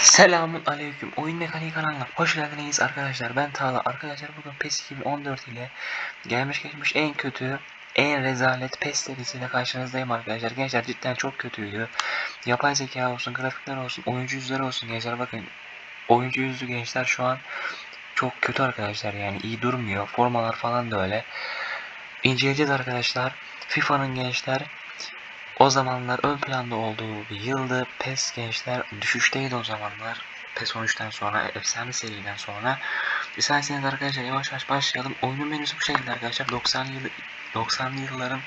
Selamun aleyküm. Oyun Mekaniği kanalına hoş geldiniz arkadaşlar. Ben Tağla. Arkadaşlar bugün PES 2014 ile gelmiş geçmiş en kötü, en rezalet PES serisiyle karşınızdayım arkadaşlar. Gençler cidden çok kötüydü. Yapay zeka olsun, grafikler olsun, oyuncu yüzleri olsun gençler bakın. Oyuncu yüzlü gençler şu an çok kötü arkadaşlar yani iyi durmuyor. Formalar falan da öyle. İnceleyeceğiz arkadaşlar. FIFA'nın gençler o zamanlar ön planda olduğu bir yıldı. PES gençler düşüşteydi o zamanlar. PES 13'ten sonra, efsane seriden sonra. İsterseniz arkadaşlar yavaş yavaş başlayalım. Oyunun menüsü bu şekilde arkadaşlar. 90'lı yıl 90'lı yılların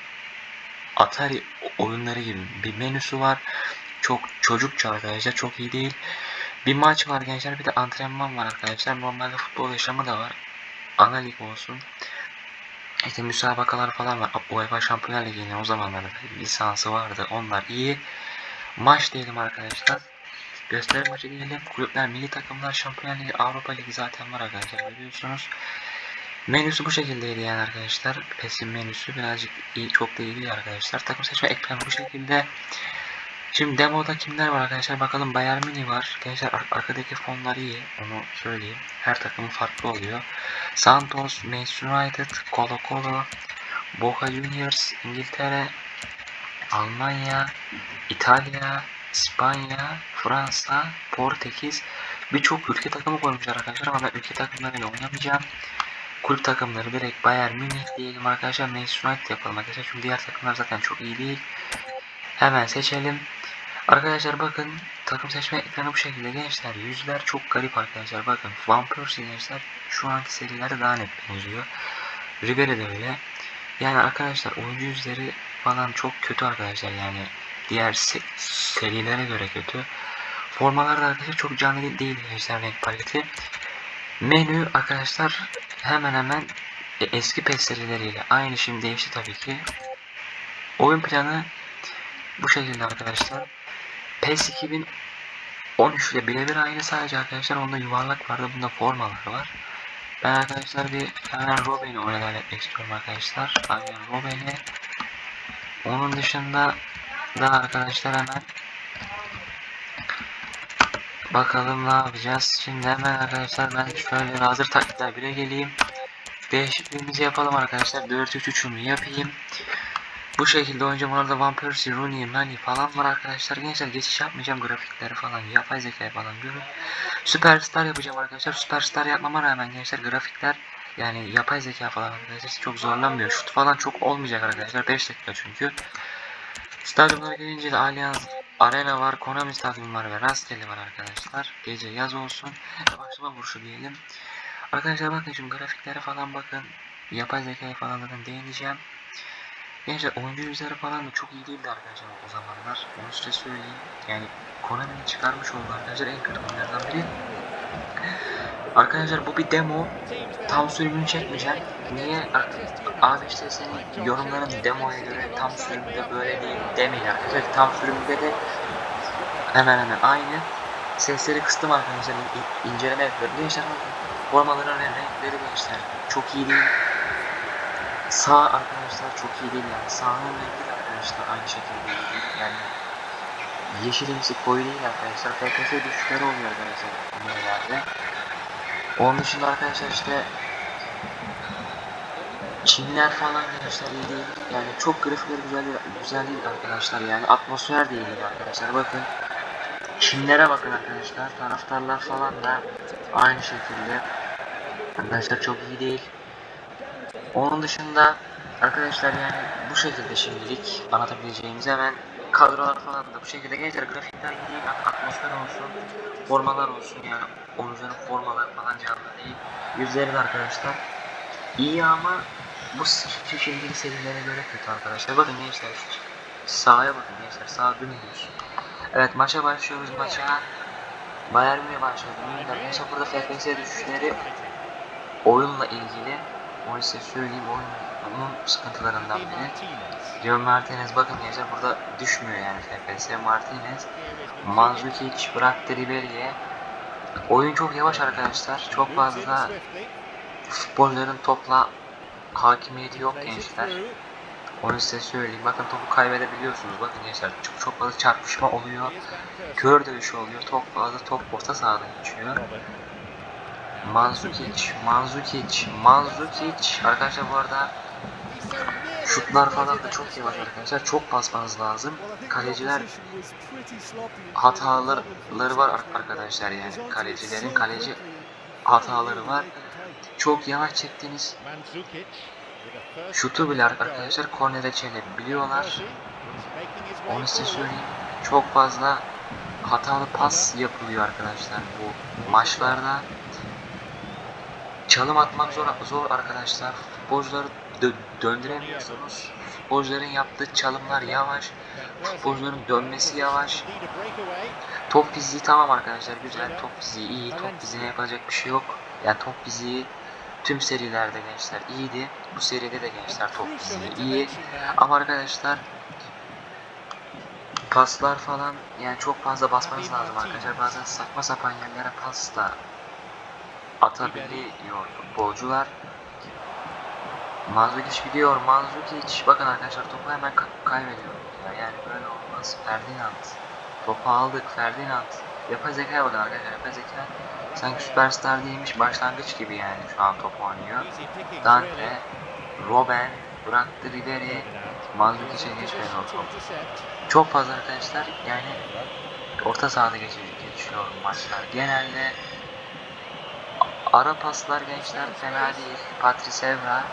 Atari oyunları gibi bir menüsü var. Çok çocukça arkadaşlar. Çok iyi değil. Bir maç var gençler. Bir de antrenman var arkadaşlar. Normalde futbol yaşamı da var. Ana lig olsun. İşte müsabakalar falan var. UEFA Şampiyonlar Ligi'nin o zamanlarda lisansı vardı. Onlar iyi. Maç diyelim arkadaşlar. Gösteri maçı diyelim. Kulüpler, milli takımlar, Şampiyonlar Ligi, Avrupa Ligi zaten var arkadaşlar görüyorsunuz. Menüsü bu şekildeydi yani arkadaşlar. PES'in menüsü birazcık iyi, çok da iyi değil arkadaşlar. Takım seçme ekranı bu şekilde. Şimdi demoda kimler var arkadaşlar bakalım Bayern Münih var. Gençler ar- arkadaki fonlar iyi onu söyleyeyim. Her takımın farklı oluyor. Santos, Manchester United, Colo Colo, Boca Juniors, İngiltere, Almanya, İtalya, İspanya, Fransa, Portekiz birçok ülke takımı koymuşlar arkadaşlar ama ben ülke takımlarıyla oynamayacağım. Kulüp takımları direkt Bayern Münih diyelim arkadaşlar. Manchester United yapalım arkadaşlar. Çünkü diğer takımlar zaten çok iyi değil. Hemen seçelim. Arkadaşlar bakın takım seçme ekranı bu şekilde gençler. Yüzler çok garip arkadaşlar. Bakın Van Persie gençler şu anki serilerde daha net benziyor. Ribery de öyle. Yani arkadaşlar oyuncu yüzleri falan çok kötü arkadaşlar yani diğer se- serilere göre kötü. Formalar da arkadaşlar çok canlı değil gençler renk paleti. Menü arkadaşlar hemen hemen e, eski PES serileriyle aynı şimdi değişti tabii ki. Oyun planı bu şekilde arkadaşlar. PES 2013 ile birebir aynı sadece arkadaşlar onda yuvarlak vardı bunda formalar var. Ben arkadaşlar bir hemen Robin'i oyuna etmek istiyorum arkadaşlar. Aynen Robin'i. Onun dışında da arkadaşlar hemen bakalım ne yapacağız. Şimdi hemen arkadaşlar ben şöyle hazır taklitler bire geleyim. Değişikliğimizi yapalım arkadaşlar. 4-3-3'ümü yapayım. Bu şekilde oynayacağım. Orada Van Rooney, Nani falan var arkadaşlar. Gençler geçiş yapmayacağım. Grafikleri falan, yapay zeka falan görün. Süperstar yapacağım arkadaşlar. Süperstar yapmama rağmen gençler grafikler yani yapay zeka falan arkadaşlar çok zorlanmıyor. Şut falan çok olmayacak arkadaşlar. 5 dakika çünkü. Stadyumlara gelince de Allianz Arena var, Konami Stadyum var ve Rastgele var arkadaşlar. Gece yaz olsun. Başlama vuruşu diyelim. Arkadaşlar bakın şimdi grafiklere falan bakın. Yapay zekaya falan zaten değineceğim. Gençler oyuncu yüzleri falan da çok iyi değildi arkadaşlar o zamanlar. Onu size söyleyeyim. Yani Konami'nin çıkarmış olduğu arkadaşlar en kötü oyunlardan biri. Arkadaşlar bu bir demo. Tam sürümünü çekmeyeceğim. Niye? Abi işte senin yorumların demoya göre tam sürümde böyle değil demeyin arkadaşlar. Tam sürümde de hemen hemen aynı. Sesleri kıstım arkadaşlar. İnceleme yapıyorum. Gençler bakın. Formaların renkleri gençler. Çok iyi değil. Sağ arkadaşlar çok iyi değil yani. Sağın rengi arkadaşlar aynı şekilde iyi değil. Yani yeşilimsi koyu değil arkadaşlar. FPS düşüşleri oluyor arkadaşlar bunlarda. Onun dışında arkadaşlar işte Çinler falan gençler iyi değil. Yani çok grafikleri güzel güzel değil arkadaşlar yani. Atmosfer değil arkadaşlar bakın. Çinlere bakın arkadaşlar. Taraftarlar falan da aynı şekilde. Arkadaşlar çok iyi değil. Onun dışında arkadaşlar yani bu şekilde şimdilik anlatabileceğimiz hemen kadrolar falan da bu şekilde gençler grafikler değil atmosfer olsun formalar olsun yani oyuncuların formaları falan canlı değil yüzleri de arkadaşlar iyi ama bu şimdiki serilere göre kötü arkadaşlar. Bakın gençler sahaya bakın gençler sağ dümdüz evet maça başlıyoruz maça. Bayern Münih başladı. Münih'den mesela burada FPS düşüşleri oyunla ilgili onu size söyleyeyim oyunun sıkıntılarından biri. Dion Martinez bakın gençler burada düşmüyor yani FPS. Martinez, Mandzukic bıraktı Ribery'e. Oyun çok yavaş arkadaşlar. Çok fazla futbolların topla hakimiyeti yok gençler. Onu size söyleyeyim. Bakın topu kaybedebiliyorsunuz. Bakın gençler çok, çok fazla çarpışma oluyor. Kör dövüşü oluyor. Çok fazla top orta sahada geçiyor. Manzukic, Manzukic, Manzukic. Arkadaşlar bu arada şutlar falan da çok yavaş arkadaşlar. Çok basmanız lazım. Kaleciler hataları var ar- arkadaşlar yani. Kalecilerin kaleci hataları var. Çok yavaş çektiğiniz şutu bile arkadaşlar kornere çevirebiliyorlar. Onu size söyleyeyim. Çok fazla hatalı pas yapılıyor arkadaşlar bu maçlarda. Çalım atmak zor zor arkadaşlar. Futbolcuları dö- döndüremiyorsunuz. Futbolcuların yaptığı çalımlar yavaş. Futbolcuların dönmesi yavaş. Top fiziği tamam arkadaşlar güzel. Top fiziği iyi. Top fiziğine yapacak bir şey yok. Yani top fiziği tüm serilerde gençler iyiydi. Bu seride de gençler top fiziği iyi. Ama arkadaşlar paslar falan yani çok fazla basmanız lazım arkadaşlar. Bazen saçma sapan yerlere pas da atabiliyor futbolcular. Manzukic gidiyor. Manzukic bakın arkadaşlar topu hemen ka- kaybediyor. Ya Yani böyle olmaz. Ferdinand. Topu aldık. Ferdinand. Yapay zekaya bakın arkadaşlar. Yapay zeka sanki süperstar değilmiş. Başlangıç gibi yani şu an top oynuyor. Dante, Robben bıraktı Ribery. Manzukic'e geçmedi o. Çok fazla arkadaşlar yani orta sahada geçiyor, geçiyor maçlar. Genelde ara paslar gençler fena değil. Patrice Evra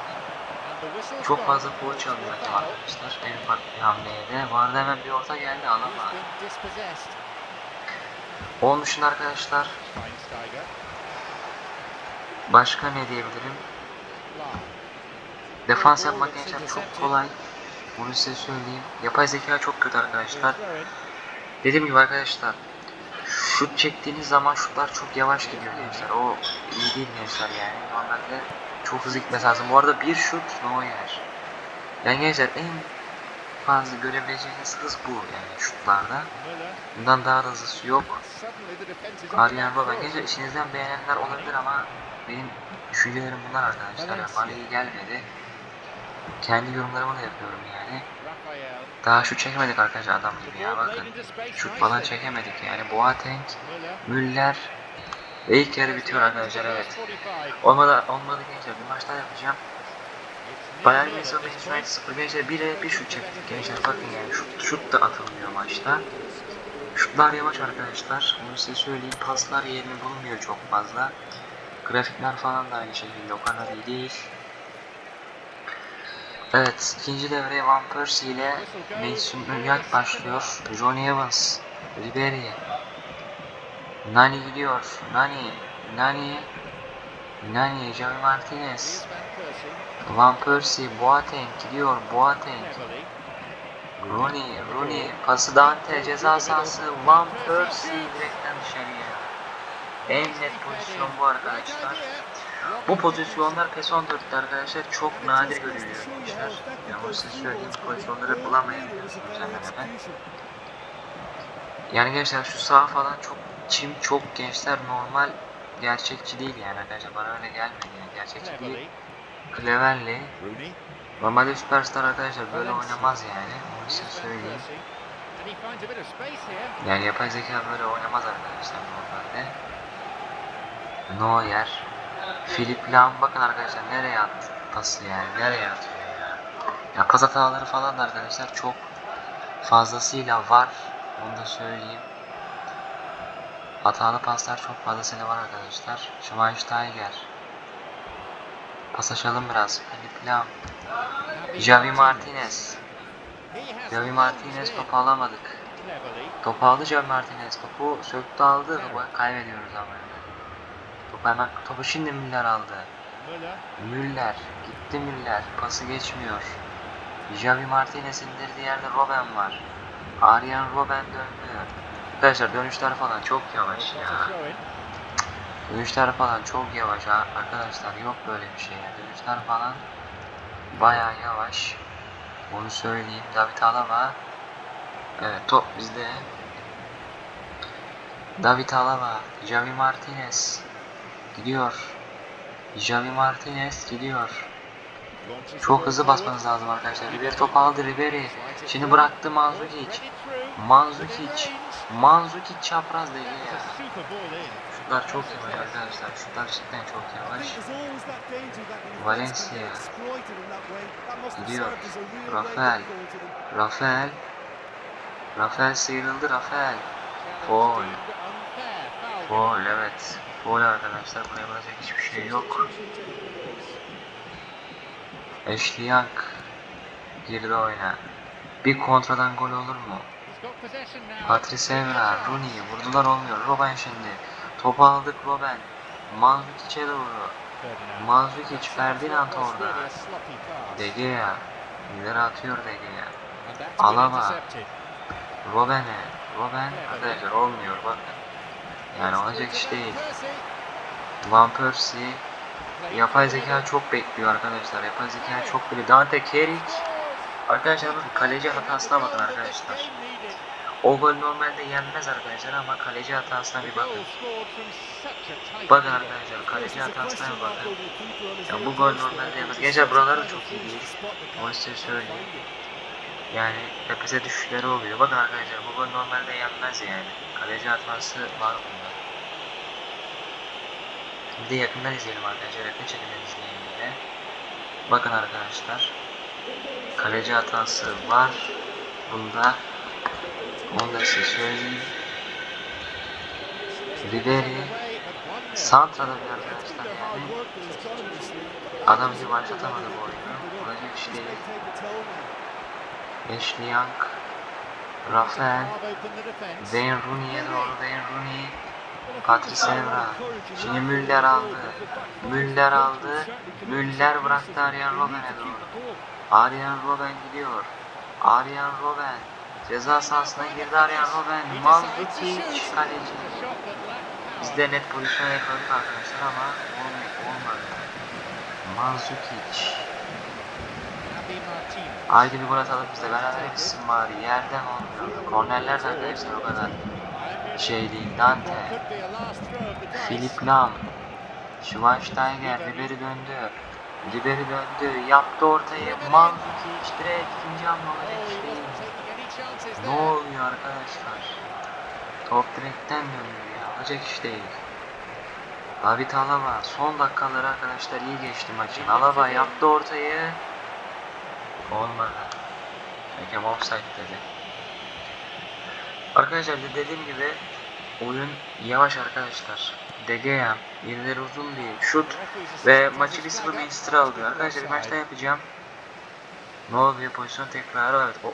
çok fazla foul çalıyor arkadaşlar. En ufak bir hamleye de. Bu hemen bir orta geldi alama. Onun dışında arkadaşlar başka ne diyebilirim? Defans yapmak gençler çok kolay. Bunu size söyleyeyim. Yapay zeka çok kötü arkadaşlar. Dediğim gibi arkadaşlar şut çektiğiniz zaman şutlar çok yavaş gidiyor gençler. O iyi değil gençler yani. Normalde çok hızlı gitmesi lazım. Bu arada bir şut no yer. Yani gençler en fazla görebileceğiniz hız bu yani şutlarda. Bundan daha da hızlısı yok. Aryan Robben gençler işinizden beğenenler olabilir ama benim düşüncelerim bunlar arkadaşlar. Yani bana iyi gelmedi. Kendi yorumlarımı da yapıyorum yani. Daha şut çekemedik arkadaşlar adam gibi ya bakın. Şut falan çekemedik yani. Boateng, Müller ve ilk yarı bitiyor arkadaşlar evet. Olmadı, olmadı gençler bir maç daha yapacağım. Bayern Münih Manchester United 0 gençler 1'e 1 şut çektik gençler bakın yani şut, şut da atılmıyor maçta. Şutlar yavaş arkadaşlar. Onu size söyleyeyim. Paslar yerini bulmuyor çok fazla. Grafikler falan da aynı şekilde o kadar iyi değil. Evet, ikinci devreye Van Persie ile Mason Ünyak başlıyor. Johnny Evans, Ribery, Nani gidiyor. Nani, Nani, Nani, Javi Martinez, Van Persie, Boateng gidiyor. Boateng, Rooney, Rooney, pası Dante, ceza sahası, Van Persie direkten dışarıya. En net pozisyon bu arkadaşlar. Bu pozisyonlar PES 14'te arkadaşlar çok nadir görülüyor gençler. Yani size söyleyeyim pozisyonları bulamayabiliyorsunuz hemen. Yani gençler şu sağ falan çok çim çok gençler normal gerçekçi değil yani arkadaşlar bana öyle gelmedi yani gerçekçi değil. Cleverly normalde süperstar arkadaşlar böyle oynamaz yani onu size söyleyeyim. Yani yapay zeka böyle oynamaz arkadaşlar normalde. Neuer, Philip Lam bakın arkadaşlar nereye attı pası yani nereye atıyor ya. Ya pas hataları falan da arkadaşlar çok fazlasıyla var. Onu da söyleyeyim. Hatalı paslar çok fazlasıyla var arkadaşlar. Schweinsteiger. Paslaşalım biraz. Philip Lam. Javi Martinez. Javi Martinez topu alamadık. Topu aldı Javi Martinez. Topu söktü aldı. Topu kaybediyoruz ama. Topu hemen topu şimdi Müller aldı. Müller. Gitti Müller. Pası geçmiyor. Javi Martinez indirdiği yerde Robben var. Aryan Robben döndü. Arkadaşlar dönüşler falan çok yavaş ya. Dönüşler falan çok yavaş arkadaşlar yok böyle bir şey ya. Dönüşler falan baya yavaş. Onu söyleyeyim. David Alaba. Evet top bizde. David Alaba. Javi Martinez. Gidiyor. Javi Martinez gidiyor. Çok hızlı basmanız lazım arkadaşlar. Ribery top aldı Ribery. Şimdi bıraktı Manzukic. Manzukic. Manzukic çapraz değil ya. Şutlar çok yavaş arkadaşlar. Şutlar cidden çok yavaş. Valencia. Gidiyor. Rafael. Rafael. Rafael sıyrıldı Rafael. Foul. Foul evet. Foul arkadaşlar. Buraya yapacak hiçbir şey yok. Ashley Young girdi oyuna. Bir kontradan gol olur mu? Patrice Evra, Rooney vurdular olmuyor. Robben şimdi. Topu aldık Robben. Manzukic'e doğru. Manzukic, Ferdinand orada. De Gea. İleri atıyor De Gea. Alaba. Robben'e. Robben arkadaşlar olmuyor bakın. Yani olacak iş değil. Van Persie. Yapay zeka çok bekliyor arkadaşlar. Yapay zeka çok biliyor. Dante Kerik. Arkadaşlar bakın kaleci hatasına bakın arkadaşlar. O gol normalde yenmez arkadaşlar ama kaleci hatasına bir bakın. Bakın arkadaşlar kaleci hatasına bir bakın. Ya bu gol normalde yenmez. Gençler buraları da çok iyi değil. Onu size söyleyeyim. Yani tepese düşüşleri oluyor. Bakın arkadaşlar bu gol normalde yenmez yani. Kaleci hatası var. Bir yakından izleyelim arkadaşlar. Yakın çekimden izleyelim bir de. Bakın arkadaşlar. Kaleci hatası var. Bunda. Onu da size söyleyeyim. Ribery. Santra'da bir arkadaşlar yani. Adam gibi başlatamadı bu oyunu. Olacak iş değil. Ashley Young. Rafael. Wayne Rooney'e doğru Wayne Rooney. Patrice Evra. Şimdi Müller aldı. Müller aldı. Müller bıraktı Arjen Robben'e doğru. Arjen Robben gidiyor. Arjen Robben. Ceza sahasına girdi Arjen Robben. Mandzukic kaleci. Biz de net pozisyon yakaladık arkadaşlar ama olm- olmadı. Mandzukic. Haydi bir gol atalım biz de beraber gitsin bari. Yerden olmuyor. Kornerler de arkadaşlar o kadar şey değil. Dante. Philip Lam. Schweinsteiger. Ribery döndü. Ribery döndü. Yaptı ortayı. Mandzukic direkt ikinci iş değil. Ne oluyor arkadaşlar? Top direkten döndü ya. Olacak iş değil. David Alaba son dakikaları arkadaşlar iyi geçti maçın. Alaba yaptı ortayı. Olmadı. Hakem offside dedi. Arkadaşlar de- dediğim gibi oyun yavaş arkadaşlar. De Gea uzun değil. Şut ve maçı 1-0 Manchester aldı. Arkadaşlar maçta yapacağım. Ne oluyor pozisyon tekrarı evet. O,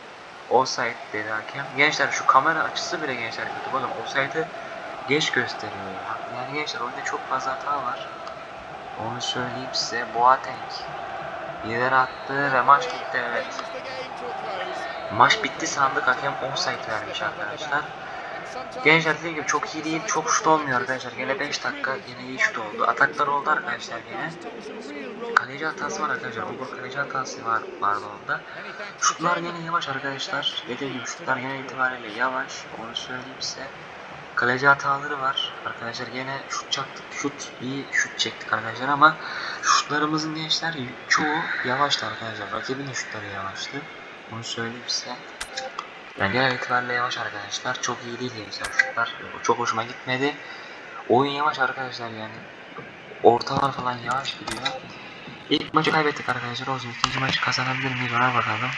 offside dedi hakem. Gençler şu kamera açısı bile gençler kötü. Bakın offside'ı geç gösteriyor ya. Yani gençler oyunda çok fazla hata var. Onu söyleyeyim size. Boateng ileri attı ve maç bitti evet. Maç bitti sandık hakem offside vermiş arkadaşlar. Gençler dediğim gibi çok iyi değil, çok şut olmuyor arkadaşlar. Gene 5 dakika yine iyi şut oldu. Ataklar oldu arkadaşlar yine. Kaleci hatası var arkadaşlar. Gol kaleci hatası var vardı onda. Şutlar yine yavaş arkadaşlar. Dediğim gibi şutlar genel itibariyle yavaş. Onu söyleyeyim size. Kaleci hataları var. Arkadaşlar gene şut çaktık. Şut iyi şut çektik arkadaşlar ama şutlarımızın gençler çoğu yavaştı arkadaşlar. Rakibin şutları yavaştı. Onu söyleyeyim size. Yani genel itibariyle yavaş arkadaşlar. Çok iyi değil şutlar. Çok hoşuma gitmedi. Oyun yavaş arkadaşlar yani. Ortalar falan yavaş gidiyor. İlk maçı kaybettik arkadaşlar. Olsun ikinci maçı kazanabilir miyiz ona bakalım.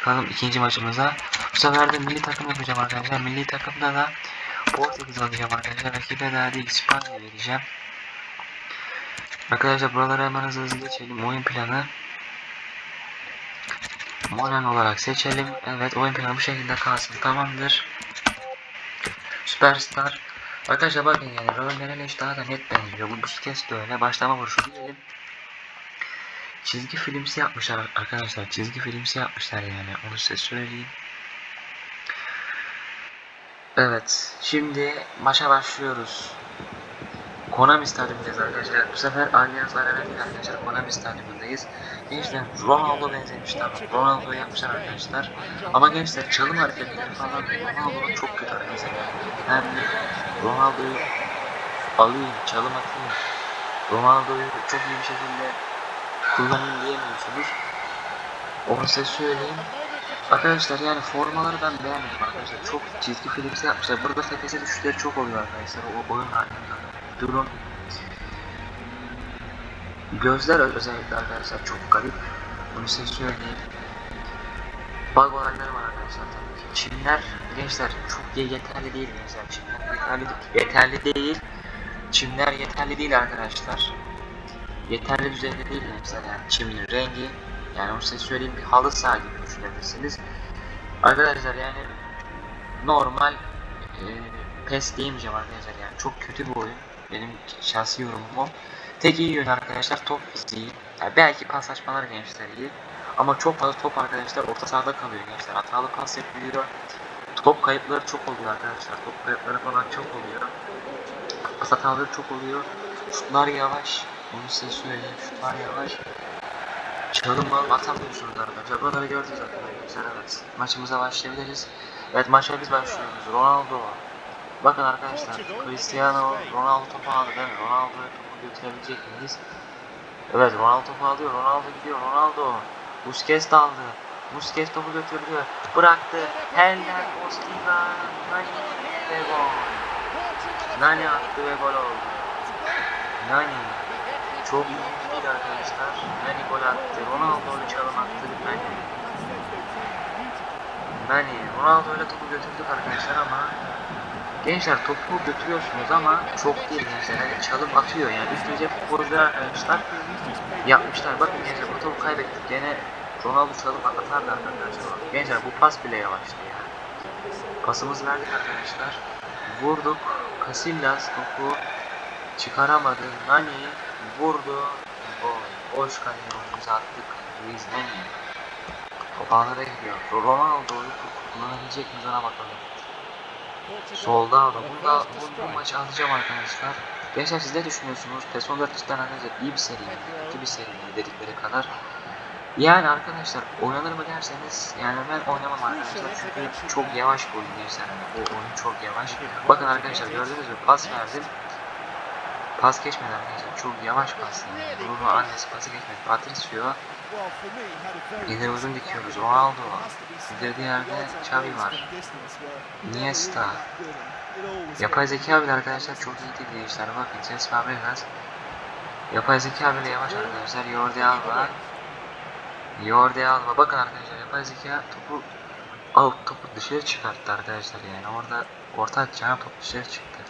Bakalım ikinci maçımıza. Bu sefer de milli takım yapacağım arkadaşlar. Milli takımda da Portekiz alacağım arkadaşlar. Rakibe daha değil İspanya vereceğim. Arkadaşlar buraları hemen hızlı hızlı geçelim. Oyun planı. Monan olarak seçelim. Evet oyun planı bu şekilde kalsın. Tamamdır. Süperstar. Arkadaşlar bakın yani Raul Meneleş daha da net benziyor. Bu Busquets de öyle. Başlama vuruşu diyelim. Çizgi filmsi yapmışlar arkadaşlar. Çizgi filmsi yapmışlar yani. Onu size söyleyeyim. Evet. Şimdi maça başlıyoruz. Konami stadyumundayız arkadaşlar. Bu sefer Allianz Arena değil arkadaşlar. Konami stadyumundayız. Gençler Ronaldo benzemiş tamam. Ronaldo yapmışlar arkadaşlar. Ama gençler çalım hareketleri falan Ronaldo'nun çok kötü arkadaşlar. Yani Ronaldo'yu alayım, çalım atayım. Ronaldo'yu çok iyi bir şekilde kullanayım diyemiyorsunuz. Onu size söyleyeyim. Arkadaşlar yani formaları ben beğenmedim arkadaşlar. Çok çizgi filmsi yapmışlar. Burada FPS düşüşleri çok oluyor arkadaşlar. O oyun halinde. Durum. Gözler özellikle arkadaşlar çok garip. Bunu size söyleyeyim. Bug olayları var arkadaşlar tabii ki. Çimler gençler çok ye- yeterli değil gençler. Çimler yeterli, yeterli değil. Çimler yeterli değil arkadaşlar. Yeterli düzeyde değil gençler yani çimin rengi. Yani onu size söyleyeyim bir halı saha gibi düşünebilirsiniz. Arkadaşlar yani normal e, pes diyemeyeceğim arkadaşlar yani çok kötü bir oyun. Benim şahsi yorumum o. Tek iyi yönü arkadaşlar top fiziği. Yani belki paslaşmalar gençler iyi. Ama çok fazla top arkadaşlar orta sahada kalıyor gençler. Hatalı pas yapılıyor. Top kayıpları çok oluyor arkadaşlar. Top kayıpları falan çok oluyor. Pas hataları çok oluyor. Şutlar yavaş. Onu size söyleyeyim. Şutlar yavaş. Çalım mal atamıyorsunuz arkadaşlar. Buraları gördünüz arkadaşlar. Evet. Maçımıza başlayabiliriz. Evet maça biz başlıyoruz. Ronaldo. Bakın arkadaşlar. Cristiano Ronaldo topu aldı değil mi? Ronaldo'ya topu götürebilecek miyiz? Evet Ronaldo topu alıyor. Ronaldo gidiyor. Ronaldo. Busquets de aldı. Busquets topu götürdü. Bıraktı. Hender Postiga. Nani ve gol. Nani attı ve gol oldu. Nani. Çok iyi değil arkadaşlar. Nani gol attı. Ronaldo çalım attı. Nani. Nani. Ronaldo ile topu götürdük arkadaşlar ama Gençler topu götürüyorsunuz ama çok değil gençler. Yani çalım atıyor yani. Üstünüze futbolcular arkadaşlar yapmışlar. Bakın gençler bu topu kaybettik. Gene Ronaldo çalım atardı arkadaşlar. Gençler bu pas bile yavaştı ya. Pasımızı verdik arkadaşlar. Vurduk. Casillas topu çıkaramadı. Nani vurdu. Gol. Boş kaleye oyunumuzu attık. Luis Nani. Top ağlara gidiyor. Ronaldo'yu kullanabilecek miyiz ona bakalım. Solda da burada bu, bu maçı alacağım arkadaşlar. Gençler siz ne düşünüyorsunuz? PES 14 cidden arkadaşlar iyi bir seri mi? Kötü bir seri mi dedikleri kadar. Yani arkadaşlar oynanır mı derseniz yani ben oynamam arkadaşlar çünkü çok yavaş bir oyun gençler. Yani o oyun çok yavaş. Bakın arkadaşlar gördünüz mü pas verdim. Pas geçmedi arkadaşlar çok yavaş pas yani. Bruno annesi pası geçmedi. Patricio ileri dikiyoruz. Ronaldo. İleride yerde Xavi var. Iniesta. Yapay zeka bile arkadaşlar çok iyi değil gençler. Bakın Cesc Fabregas. Yapay zeka bile yavaş arkadaşlar. Jordi Alba. Jordi Alba. Bakın arkadaşlar yapay zeka topu out topu dışarı çıkarttı arkadaşlar yani. Orada orta atacağına top dışarı çıktı.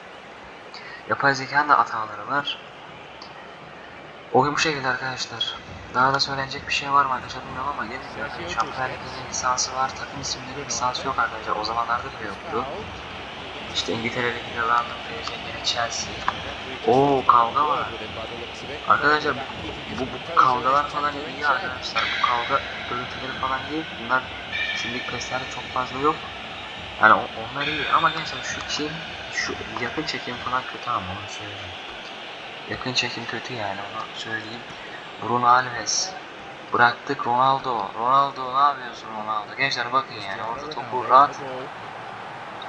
Yapay zekanın da hataları var. Oyun bu şekilde arkadaşlar. Daha da söylenecek bir şey var mı arkadaşlar bilmiyorum ama gelin bakın Şampiyonlar Ligi'nin lisansı var. Takım isimleri lisansı yok arkadaşlar. O zamanlarda bile yoktu. İşte İngiltere Ligi'nde London PSG, yine Chelsea. Oo kavga var. Arkadaşlar bu, bu, kavgalar falan iyi arkadaşlar. Bu kavga görüntüleri falan değil. Bunlar şimdilik peslerde çok fazla yok. Yani o- onlar iyi ama gençler şu çim, şu yakın çekim falan kötü ama onu söyleyeyim. Yakın çekim kötü yani onu söyleyeyim. Bruno Alves. Bıraktık Ronaldo. Ronaldo ne yapıyorsun Ronaldo? Gençler bakın yani orada topu rahat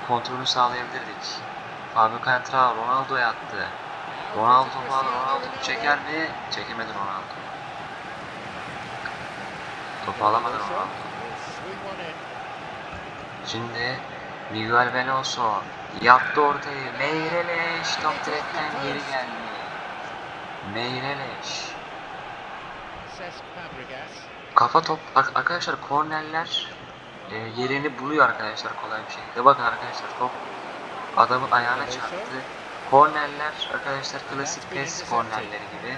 kontrolü sağlayabilirdik. Fabio Cannavaro Ronaldo'ya attı. Ronaldo aldı. Ronaldo çeker mi? Çekemedi Ronaldo. Topu alamadı Ronaldo. Şimdi Miguel Veloso yaptı ortayı. Meireles top direkten geri geldi. Meireles. Kafa top Ar- arkadaşlar kornerler e, yerini buluyor arkadaşlar kolay bir şekilde. Bakın arkadaşlar top adamın ayağına çarptı. Kornerler arkadaşlar klasik pes kornerleri gibi.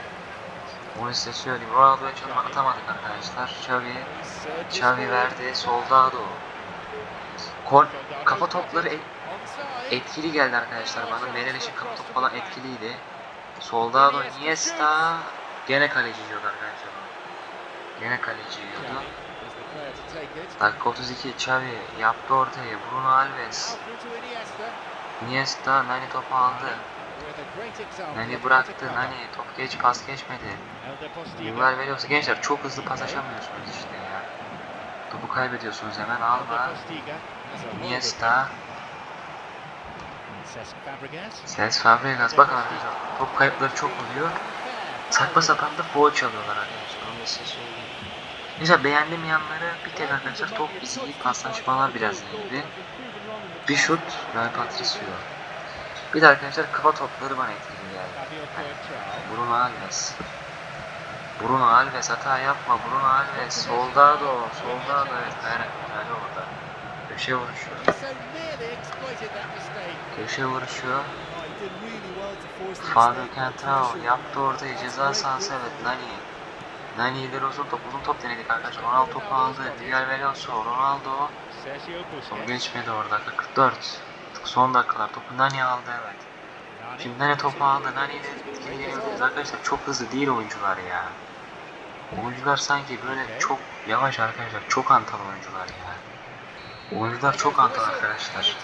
Onu size söyleyeyim. Ronaldo'ya çalım atamadık arkadaşlar. Xavi, Xavi verdi. Soldado. Kor kafa topları et- etkili geldi arkadaşlar bana. Meneliş'in kafa topu falan etkiliydi. Soldado, Iniesta. Gene kaleci yiyordu arkadaşlar. Gene kaleci yiyordu. Dakika 32 Xavi yaptı ortayı. Bruno Alves. Iniesta Nani topu aldı. Nani bıraktı. Nani top geç pas geçmedi. Miguel Veloso gençler çok hızlı pas aşamıyorsunuz işte ya. Topu kaybediyorsunuz hemen Alba. Iniesta. Cesc Fabregas. Bakın arkadaşlar top kayıpları çok oluyor. saçma sapan da foul çalıyorlar arkadaşlar. Onu size söyleyeyim. Mesela beğendiğim yanları bir tek arkadaşlar top iyi paslaşmalar biraz iyiydi. Bir şut Ray Patricio. Bir de arkadaşlar kafa topları bana etkili geldi. Bruno Alves. Bruno Alves hata yapma Bruno Alves. Soldado. Soldado evet Kayrak Kayrak orada. Köşe vuruşu. Köşe vuruşu. Fabio Cantao yaptı ortaya ceza sahası evet Nani. Nani ileri uzun top uzun top denedik arkadaşlar. Ronaldo topu aldı. Miguel Veloso. Ronaldo. Son geçmedi orada. dakika 44. Son dakikalar topu Nani aldı evet. Şimdi Nani topu aldı. Nani ile gelebiliriz. Arkadaşlar çok hızlı değil oyuncular ya. Oyuncular sanki böyle çok yavaş arkadaşlar. Çok antal oyuncular ya. Oyuncular çok antal arkadaşlar.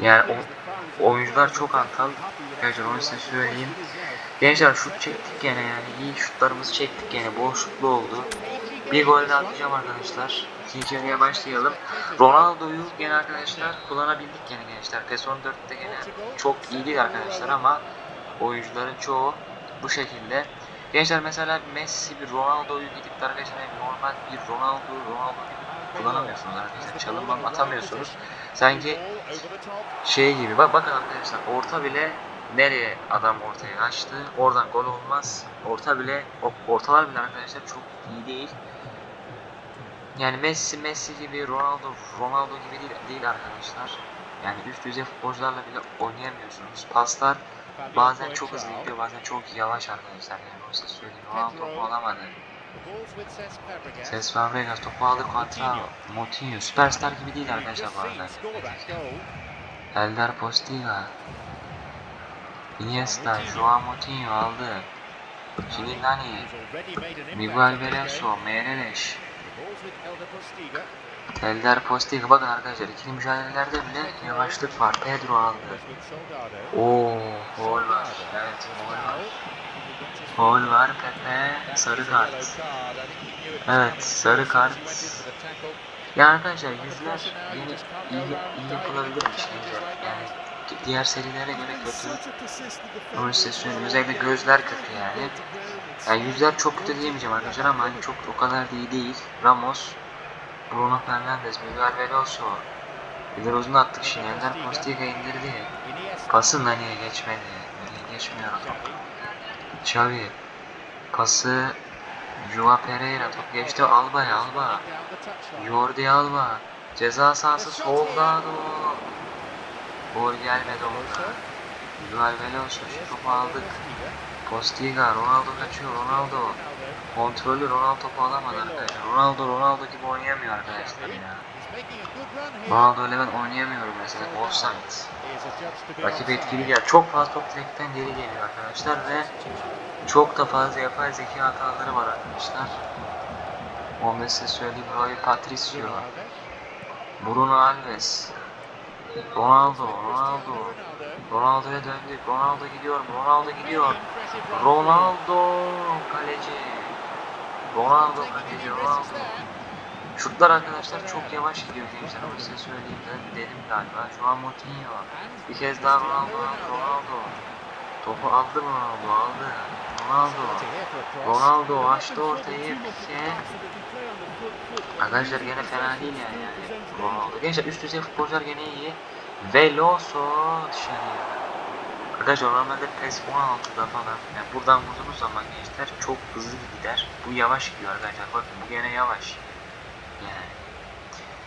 Yani o, oyuncular çok antal. Arkadaşlar onu size söyleyeyim. Gençler şut çektik gene yani. iyi şutlarımızı çektik gene. Bol şutlu oldu. Bir gol de atacağım arkadaşlar. İkinci yarıya başlayalım. Ronaldo'yu gene arkadaşlar kullanabildik gene gençler. PES 14'te gene çok iyi değil arkadaşlar ama oyuncuların çoğu bu şekilde. Gençler mesela Messi bir Ronaldo'yu gidip arkadaşlar normal bir Ronaldo, Ronaldo gibi kullanamıyorsunuz arkadaşlar. Çalımdan atamıyorsunuz. Sanki şey gibi. Bak bakın arkadaşlar orta bile nereye adam ortaya açtı? Oradan gol olmaz. Orta bile o- ortalar bile arkadaşlar çok iyi değil. Yani Messi Messi gibi Ronaldo Ronaldo gibi değil, değil arkadaşlar. Yani üst düzey futbolcularla bile oynayamıyorsunuz. Paslar bazen çok hızlı gidiyor bazen çok yavaş arkadaşlar. Yani onu size söyleyeyim. Ronaldo alamadı Ses Fabregas topu aldı kontra Moutinho süperstar gibi değil arkadaşlar bu arada Eldar Postiga Iniesta, Joao Moutinho aldı. Şimdi Nani, Miguel Veloso, Meireles, Eldar Postiga. Bakın arkadaşlar ikili mücadelelerde bile yavaşlık var. Pedro aldı. Oo, gol var. Evet, gol var. Gol var Pepe. Sarı kart. Evet, sarı kart. Ya arkadaşlar yüzler yine iyi, iyi yapılabilirmiş bence. Yani di- diğer serilere göre kötü. Onu size. Özellikle gözler kötü yani. Yani yüzler çok kötü diyemeyeceğim arkadaşlar ama hani çok o kadar da iyi değil. Ramos, Bruno Fernandes, Miguel Veloso. Uzun attık şimdi. Ender Postiga indirdi. Pası Nani'ye geçmedi. Nani'ye geçmiyor. Xavi. Pası Joao Pereira. Top geçti Alba'ya. Alba. Jordi Alba. Ceza sahası Soldado. Gol gelmedi orada. Miguel Veloso. Şu topu aldık. Postiga. Ronaldo kaçıyor. Ronaldo. Kontrolü Ronaldo topu alamadı arkadaşlar. Ronaldo Ronaldo gibi oynayamıyor arkadaşlar ya. Ronaldo ile ben oynayamıyorum mesela. Offside. Rakip etkili gel. Çok fazla top direkten geri geliyor arkadaşlar ve çok da fazla yapay zeka hataları var arkadaşlar. Onu size söyleyeyim. Roy Patricio. Bruno Alves. Ronaldo. Ronaldo. Ronaldo'ya döndük. Ronaldo gidiyor. Ronaldo gidiyor. Ronaldo kaleci. Ronaldo kaleci. Ronaldo. Şutlar arkadaşlar çok yavaş gidiyor gençler. Onu size söyleyeyim de dedim galiba. Şu an Moutinho. Bir kez daha Ronaldo. Ronaldo. Topu aldı Ronaldo. Aldı. Ronaldo. Ronaldo açtı ortayı. Pike. Arkadaşlar gene fena değil yani. yani. Ronaldo. Gençler üst düzey futbolcular gene iyi. Veloso dışarıya. Arkadaşlar normalde PES 16'da falan yani buradan vurduğunuz zaman gençler çok hızlı gider. Bu yavaş gidiyor arkadaşlar. Bakın bu gene yavaş. Yani.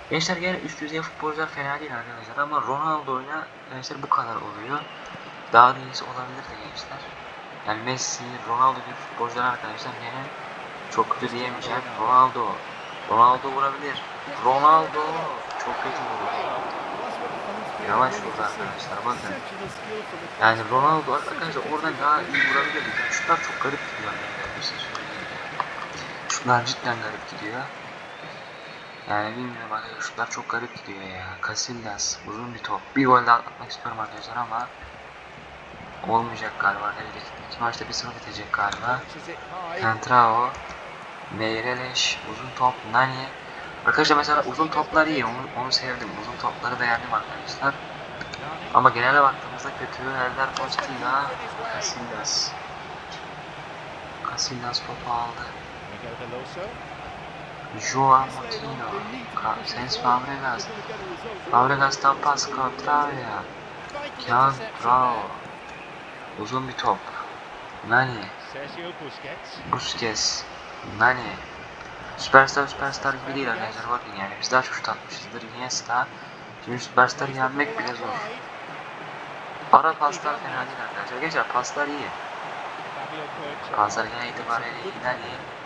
Gençler gene üst düzey futbolcular fena değil arkadaşlar ama Ronaldo'yla gençler bu kadar oluyor. Daha da iyisi olabilir de gençler. Yani Messi, Ronaldo gibi futbolcular arkadaşlar gene çok kötü diyemeyeceğim. Ronaldo. Ronaldo vurabilir. Ronaldo çok kötü vuruyor. Yavaş vurdu arkadaşlar bakın. Yani Ronaldo arkadaşlar oradan daha iyi vurabilir. Yani şutlar çok garip gidiyor. Şutlar cidden garip gidiyor. Yani bilmiyorum arkadaşlar şutlar çok garip gidiyor ya. Casillas uzun bir top. Bir gol daha atmak istiyorum arkadaşlar ama olmayacak galiba arkadaşlar. İki maçta bir sıfır bitecek galiba. Entrao, Meireles, uzun top, Nani. Arkadaşlar mesela uzun toplar iyi, onu, onu sevdim. Uzun topları beğendim arkadaşlar. Ama genele baktığımızda kötü. Elder Postiga, Casillas. Casillas topu aldı. Joao Moutinho. Sens Fabregas. Fabregas'tan pas Contraria. Can Bravo. Uzun bir top. Nani. Busquets. Nani. Süperstar süperstar gibi değil arkadaşlar bakın yani biz daha çok şut atmışızdır Iniesta. Şimdi süperstar yenmek bile zor. Ara paslar fena değil arkadaşlar. Geçer paslar iyi. Paslar genel itibariyle iyi. Nani.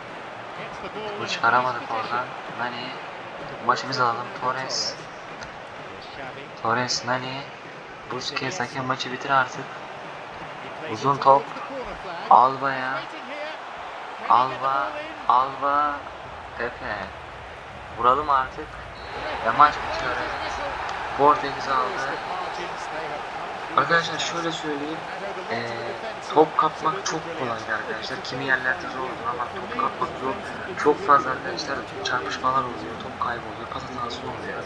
Bu çıkaramadık oradan. Nani. Maçımızı alalım. Torres. Torres Nani. Busquets hakem maçı bitir artık. Uzun top. Alba. ball in? Alba. Pepe. Vuralım artık. Ve maç bitiyor. Portekiz aldı. Arkadaşlar şöyle söyleyeyim. Ee, top kapmak çok kolaydı arkadaşlar. Kimi yerlerde zordu ama top kapmak zor. Çok fazla arkadaşlar çarpışmalar oluyor. Top kayboluyor. Pas hatası oluyor.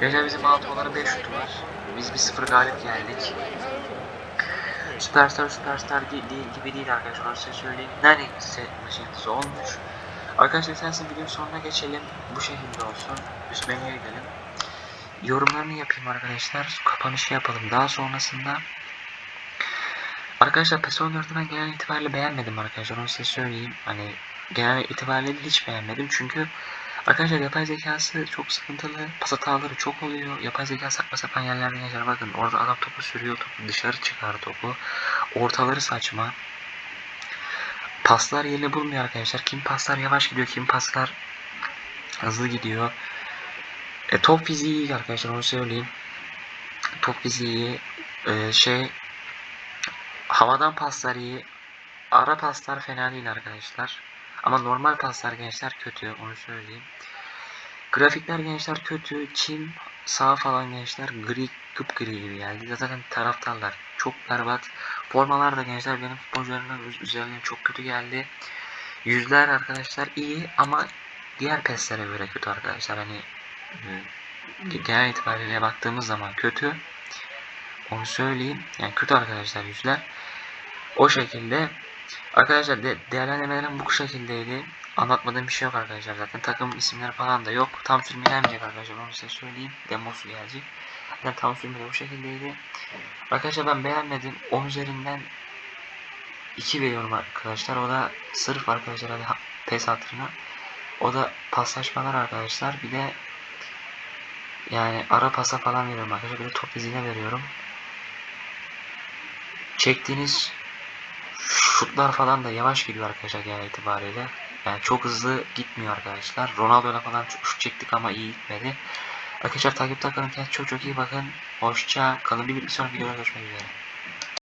Geçen bizim 6 olanı 5 şutu var. Biz 1-0 galip geldik. Süperstar süperstar değil, gibi değil arkadaşlar. Size söyleyeyim. Nani maçıncısı olmuş. Arkadaşlar sensin videonun sonuna geçelim. Bu şekilde olsun. Üst menüye gidelim. Yorumlarını yapayım arkadaşlar. Kapanışı yapalım. Daha sonrasında Arkadaşlar PES 14'ü ben genel itibariyle beğenmedim arkadaşlar. Onu size söyleyeyim. Hani genel itibariyle hiç beğenmedim. Çünkü arkadaşlar yapay zekası çok sıkıntılı. Pas hataları çok oluyor. Yapay zeka saçma sapan yerlerden geçer. Bakın orada adam topu sürüyor. Topu dışarı çıkar topu. Ortaları saçma. Paslar yerini bulmuyor arkadaşlar. Kim paslar yavaş gidiyor. Kim paslar hızlı gidiyor. E, top fiziği iyi arkadaşlar onu söyleyeyim. Top fiziği iyi. E, şey havadan paslar iyi. Ara paslar fena değil arkadaşlar. Ama normal paslar gençler kötü onu söyleyeyim. Grafikler gençler kötü. Çim sağ falan gençler gri gri gibi geldi. Zaten taraftarlar çok berbat. Formalar da gençler benim futbolcularımın üz- üzerine çok kötü geldi. Yüzler arkadaşlar iyi ama diğer PES'lere göre kötü arkadaşlar. Hani genel itibariyle baktığımız zaman kötü. Onu söyleyeyim. Yani kötü arkadaşlar yüzler. O şekilde. Arkadaşlar de değerlendirmelerim bu şekildeydi. Anlatmadığım bir şey yok arkadaşlar. Zaten takım isimleri falan da yok. Tam sürümü gelmeyecek arkadaşlar. Onu size söyleyeyim. Demosu gelecek. Zaten tam sürümü de bu şekildeydi. Arkadaşlar ben beğenmedim. 10 üzerinden 2 veriyorum arkadaşlar. O da sırf arkadaşlar hadi ha- pes hatırına. O da paslaşmalar arkadaşlar. Bir de yani ara pasa falan veriyorum arkadaşlar. Bir de top izine veriyorum. Çektiğiniz şutlar falan da yavaş gidiyor arkadaşlar genel itibariyle. Yani çok hızlı gitmiyor arkadaşlar. Ronaldo'yla falan şut çektik ama iyi gitmedi. Arkadaşlar takipte kalın. Çok çok iyi bakın. Hoşça kalın. Bir, bir sonraki videoda görüşmek üzere.